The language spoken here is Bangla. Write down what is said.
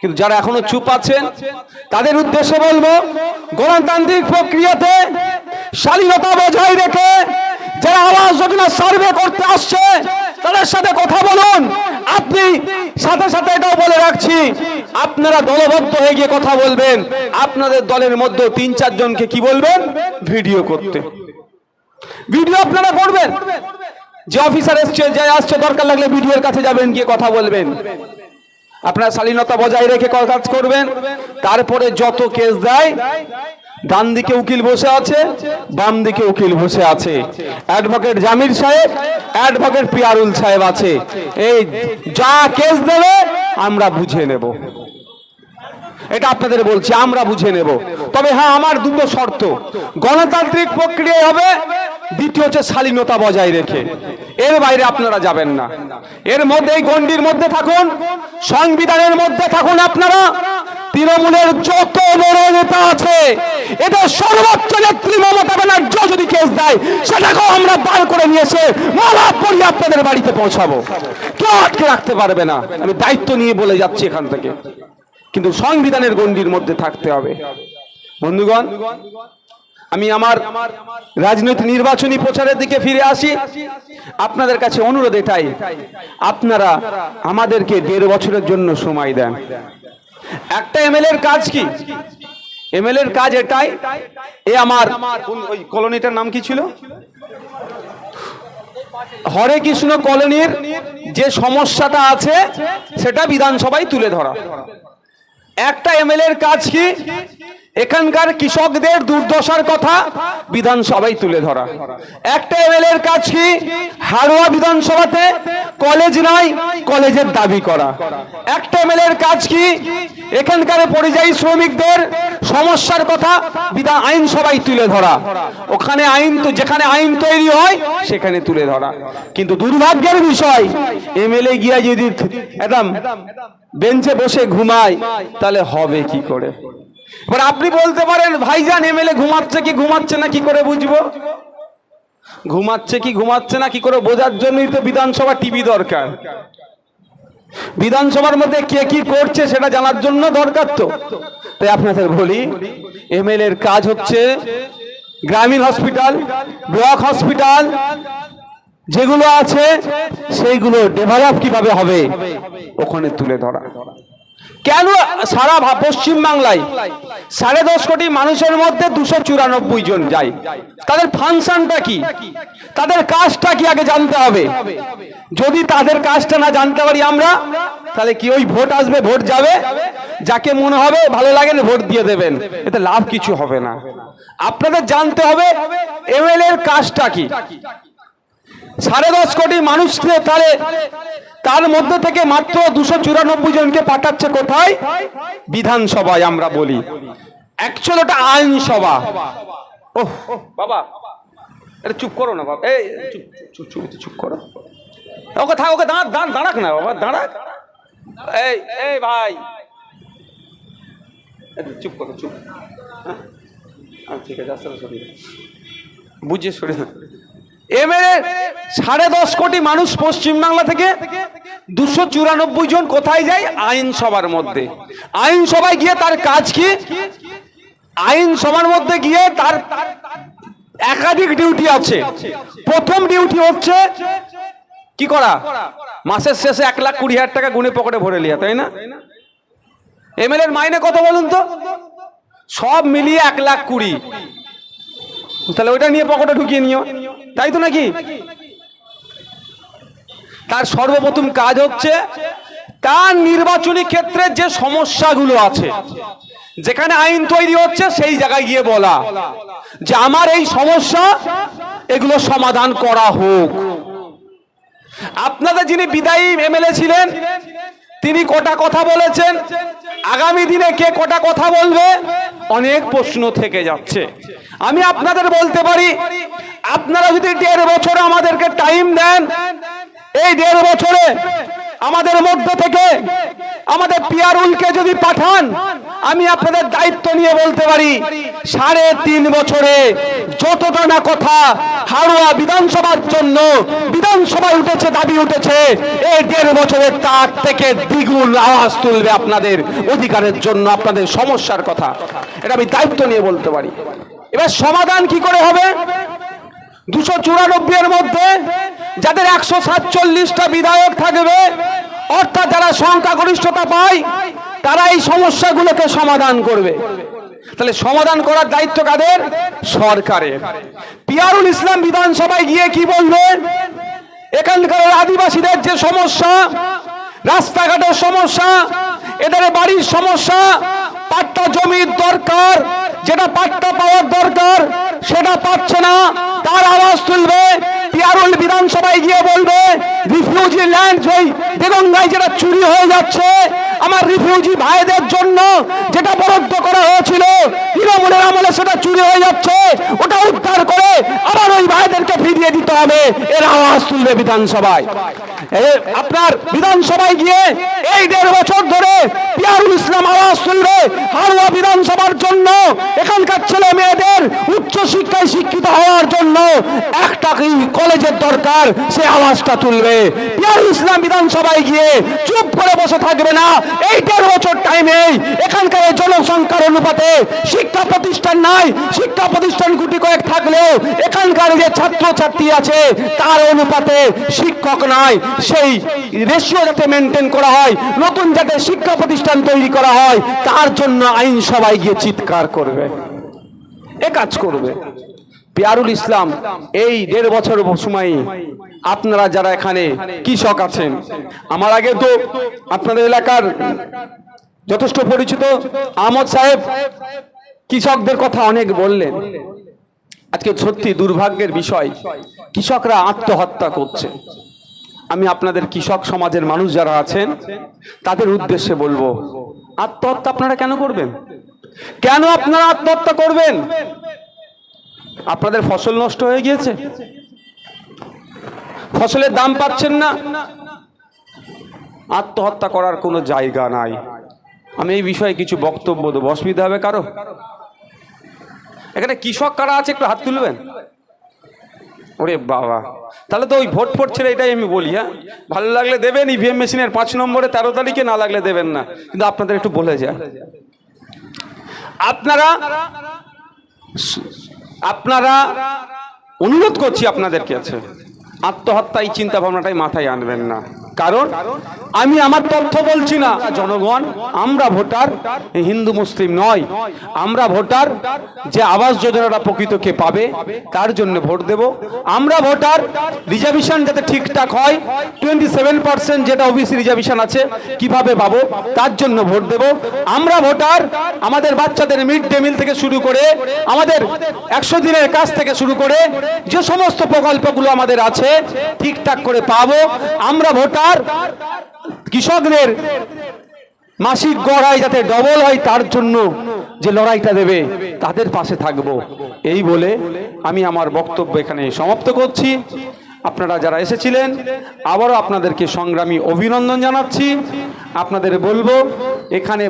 কিন্তু যারা এখনও চুপ আছেন, তাদের উদ্দেশ্যে বলব, গণতান্ত্রিক প্রক্রিয়াতে শালীনতা বজায় রেখে যারা আবাস যোজনা সার্ভে করতে আসছে, তাদের সাথে কথা বলুন। আপনি সাথে সাথে এটাও বলে রাখছি, আপনারা দলবদ্ধ হয়ে গিয়ে কথা বলবেন। আপনাদের দলের মধ্যে তিন চারজনকে কি বলবেন? ভিডিও করতে। ভিডিও আপনারা করবেন। যে অফিসার এসছে, যে আসছে, দরকার লাগলে ভিডিওর কাছে যাবেন, গিয়ে কথা বলবেন। আপনার শালীনতা বজায় রেখে কাজ করবেন। তারপরে যত কেস দেয়, ডান দিকে উকিল বসে আছে, বাম দিকে উকিল বসে আছে। অ্যাডভোকেট জামির সাহেব, অ্যাডভোকেট পিয়ারুল সাহেব আছে। এই যা কেস দেবে, আমরা বুঝে নেব। এটা আপনাদের বলছি, আমরা বুঝে নেব। তবে হ্যাঁ আমার দুটো শর্ত। গণতান্ত্রিক প্রক্রিয়ায় হবে দ্বিতীয় হচ্ছে শালীনতা বজায় রেখে। এর বাইরে আপনারা যাবেন না। এর মধ্যে এই গণ্ডির মধ্যে থাকুন, সংবিধানের মধ্যে থাকুন আপনারা। তৃণমূলের যত বড় নেতা আছে, এদের সর্বোচ্চ নেত্রী মমতা ব্যানার্জি যদি কেস দেয়, সেটাকেও আমরা বার করে নিয়ে এসে মালা পরিয়ে আপনাদের বাড়িতে পৌঁছাবো। কেউ আটকে রাখতে পারবে না। আমি দায়িত্ব নিয়ে বলে যাচ্ছি এখান থেকে। কিন্তু সংবিধানের গণ্ডির মধ্যে থাকতে হবে। বন্ধুগণ আমি আমার রাজনৈতিক নির্বাচনী প্রচারের দিকে ফিরে আসি। আপনাদের কাছে অনুরোধ এটাই, আপনারা আমাদেরকে দেড় বছরের জন্য সময় দেন। একটা এমএলএ এর কাজ কি? এমএলএ এর কাজ এটাই, এ আমার ওই কলোনিটার নাম কি ছিল? হরে কৃষ্ণ কলোনির যে সমস্যাটা আছে, সেটা বিধানসভায় তুলে ধরা। একটা এমএলএ এর কাজ কি? এখানকার কৃষকদের দুর্দশার কথা বিধানসভায় তুলে ধরা। একটা এমএলএ এর কাজ কি? হারোয়া বিধানসভাতে কলেজ নাই কলেজের দাবি করা। একটা এমএলএ এর কাজ কি? এখানকার পরিযায়ী শ্রমিকদের সমস্যার কথা বিধান আইনসভায় তুলে ধরা। ওখানে আইন তো, যেখানে আইন তৈরি হয়, সেখানে তুলে ধরা। কিন্তু দুর্ভাগ্যের বিষয়, এমএলএ গিয়া যদি একদম বেঞ্চে বসে ঘুমায়, তাহলে হবে কি করে? এবার আপনি বলতে পারেন, ভাইজান এমএলএ ঘুমাচ্ছে কি ঘুমাচ্ছে না কি করে বুঝব? ঘুমাচ্ছে কি ঘুমাচ্ছে না কি করে বোঝার জন্যই তো বিধানসভা টিভি দরকার। বিধানসভার মধ্যে কে কি করছে সেটা জানার জন্য দরকার তো। তাই আপনাদের বলি এমএলএ এর কাজ হচ্ছে গ্রামীণ হসপিটাল, ব্লক হসপিটাল, যেগুলো আছে, সেইগুলো ডেভেলপ কীভাবে হবে, ওখানে তুলে ধরা। কেন সারা পশ্চিম বাংলায় সাড়ে দশ কোটি মানুষের মধ্যে দুশো চুরানব্বই জন যায়? তাদের ফাংশনটা কি? তাদের কাজটা কি আগে জানতে হবে? যদি তাদের কাজটা না জানতে পারি আমরা, তাহলে কি ওই ভোট আসবে, ভোট যাবে? যাকে মনে হবে, ভালো লাগে না, ভোট দিয়ে দেবেন। এতে লাভ কিছু হবে না। আপনাদের জানতে হবে এমএলএ এর কাজটা কি? সাড়ে দশ কোটি মানুষকে তাহলে তার মধ্যে থেকে মাত্র দুশো চুরানব্বই জনকে পাঠাচ্ছে কোথায়? বিধানসভায় আমরা বলি। অ্যাকচুয়াল ওটা আইনসভা। ওহ বাবা এটা চুপ করো না বাবা। এই চুপ চুপ চুপ চুপ, করো। ওকে থাক ওকে দাঁড়া দাঁড় দাঁড়াক না বাবা দাঁড়াক এই এই ভাই। চুপ করো চুপ। হ্যাঁ হ্যাঁ, ঠিক আছে আস্তে আস্তে। বুঝিয়ে দাও। এবারে সাড়ে দশ কোটি মানুষ পশ্চিমবাংলা থেকে দুশো চুরানব্বই জন কোথায় যায়? আইনসভার মধ্যে। আইনসভায় গিয়ে তার কাজ কি? আইনসভার মধ্যে গিয়ে তার একাধিক ডিউটি আছে। প্রথম ডিউটি হচ্ছে কি করা? মাসের শেষে এক লাখ কুড়ি হাজার টাকা গুনে পকেটে ভরে লিয়া তাই না? এমএলএ এর মাইনে কত বলুন তো? সব মিলিয়ে এক লাখ কুড়ি। তাহলে ওইটা নিয়ে পকেটে ঢুকিয়ে নিও। তাই তো নাকি? তার সর্বপ্রথম কাজ হচ্ছে তার নির্বাচনী ক্ষেত্রে যে সমস্যাগুলো আছে, যেখানে আইন তৈরি হচ্ছে সেই জায়গায় গিয়ে বলা যে আমার এই সমস্যা, এগুলো সমাধান করা হোক। আপনাদের যিনি বিদায়ী এমএলএ ছিলেন, তিনি কটা কথা বলেছেন? আগামী দিনে কে কটা কথা বলবে? অনেক প্রশ্ন থেকে যাচ্ছে। আমি আপনাদের বলতে পারি, আপনারা যদি দেড় বছরে আমাদেরকে টাইম দেন, এই দেড় বছরে আমাদের মধ্য থেকে আমাদের পিয়ারুলকে যদি পাঠান, আমি আপনাদের দায়িত্ব নিয়ে বলতে পারি, সাড়ে তিন বছরে যতটা না কথা হাড়ুয়া বিধানসভার জন্য বিধানসভায় উঠেছে, দাবি উঠেছে, এই দেড় বছরের তার থেকে দ্বিগুণ আওয়াজ তুলবে আপনাদের অধিকারের জন্য, আপনাদের সমস্যার কথা। এটা আমি দায়িত্ব নিয়ে বলতে পারি। এবার সমাধান কি করে হবে? দুশো চুরানব্বই এর মধ্যে যাদের একশো সাতচল্লিশটা বিধায়ক থাকবে, অর্থাৎ যারা সংখ্যাগরিষ্ঠতা পায়, তারা এই সমস্যাগুলোকে সমাধান করবে। তাহলে সমাধান করার দায়িত্ব কাদের? সরকারের। পিয়ারুল ইসলাম বিধানসভায় গিয়ে কি বলবেন এখানকার আদিবাসীদের যে সমস্যা, রাস্তাঘাটের সমস্যা, এদের বাড়ির সমস্যা, পাট্টা জমির দরকার যেটা পাট্টা পাওয়ার দরকার, সেটা পাচ্ছে না। তার আওয়াজ তুলবে, পিয়ারুল বিধানসভায় গিয়ে বলবে, রিফিউজি ল্যান্ড ওই দেগঙ্গায় যেটা চুরি হয়ে যাচ্ছে, আমার রিফিউজি ভাইদের জন্য যেটা বরাদ্দ করা হয়েছিল, তৃণমূলের আমলে সেটা চুরি হয়ে যাচ্ছে, ওটা উদ্ধার করে আবার ওই ভাইদেরকে ফিরিয়ে দিতে হবে। এর আওয়াজ তুলবে বিধানসভায়। আপনার বিধানসভায় গিয়ে এই দেড় বছর ধরে পিয়ারুল ইসলাম আওয়াজ তুলবে হারুয়া বিধানসভার জন্য। এখানকার ছেলে মেয়েদের উচ্চ শিক্ষায় শিক্ষিত হওয়ার জন্য একটা কি কলেজের দরকার, সে আওয়াজটা তুলবে। পিয়ারুল ইসলাম বিধানসভায় গিয়ে চুপ করে বসে থাকবে না। এই দেড় বছর টাইমে এখানকার জনসংখ্যার অনুপাতে শিক্ষা প্রতিষ্ঠান নাই, শিক্ষা প্রতিষ্ঠান গুটি কয়েক থাকলেও এখানকার যে ছাত্র ছাত্রী আছে, তার অনুপাতে শিক্ষক নাই। সেই রেশিও যাতে মেনটেন করা হয়, নতুন যাতে শিক্ষা প্রতিষ্ঠান তৈরি করা হয়, তার জন্য আইন সবাই গিয়ে চিৎকার করবে। এ কাজ করবে। পিয়ারুল ইসলাম, এই দেড় বছর সময় আপনারা যারা এখানে কৃষক আছেন, আমার আগে তো আপনাদের এলাকার যথেষ্ট পরিচিত আহমদ সাহেব কৃষকদের কথা অনেক বললেন। আজকে সত্যি দুর্ভাগ্যের বিষয়, কৃষকরা আত্মহত্যা করছে। আমি আপনাদের কৃষক সমাজের মানুষ যারা আছেন, তাদের উদ্দেশ্যে বলব, আত্মহত্যা আপনারা কেন করবেন? কেন আপনারা আত্মহত্যা করবেন? আপনাদের ফসল নষ্ট হয়ে গিয়েছে? ফসলের দাম পাচ্ছেন না। আত্মহত্যা করার কোনো জায়গা নাই। আমি এই বিষয়ে কিছু বক্তব্য দেবো। অসুবিধা হবে কারও? এখানে কৃষক কারা আছে? একটু হাত তুলবেন। ওরে বাবা। তাহলে তো ওই ভোট ফোট ছেড়ে এটাই আমি বলি হ্যাঁ? ভালো লাগলে দেবেন ইভিএম মেশিনের পাঁচ নম্বরে তেরো তারিখে, না লাগলে দেবেন না। কিন্তু আপনাদের একটু বলে যায়। আপনারা আপনারা অনুরোধ করছি আপনাদের কাছে। আত্মহত্যা এই চিন্তা ভাবনাটাই মাথায় আনবেন না। কারণ আমি আমার তথ্য বলছি না। জনগণ, আমরা ভোটার, হিন্দু, মুসলিম নয়। আমরা ভোটার যে আবাস যোজনাটা প্রকৃতকে পাবে, তার জন্য ভোট দেব। আমরা ভোটার রিজার্ভেশন যাতে ঠিকঠাক হয় টোয়েন্টি সেভেন পার্সেন্ট যেটা ওবিসি রিজার্ভেশন আছে, কীভাবে পাবো, তার জন্য ভোট দেব। আমরা ভোটার আমাদের বাচ্চাদের মিড ডে মিল থেকে শুরু করে, আমাদের একশো দিনের কাজ থেকে শুরু করে, যে সমস্ত প্রকল্পগুলো আমাদের আছে, ঠিকঠাক করে পাবো। আমরা ভোটার কৃষকদের মাসিক গড়াই যাতে ডবল হয়, তার জন্য যে লড়াইটা দেবে, তাদের পাশে থাকব। এই বলে আমি আমার বক্তব্য এখানে সমাপ্ত করছি। আপনারা যারা এসেছিলেন, আবারও আপনাদেরকে সংগ্রামী অভিনন্দন জানাচ্ছি। আপনাদের বলব, এখানে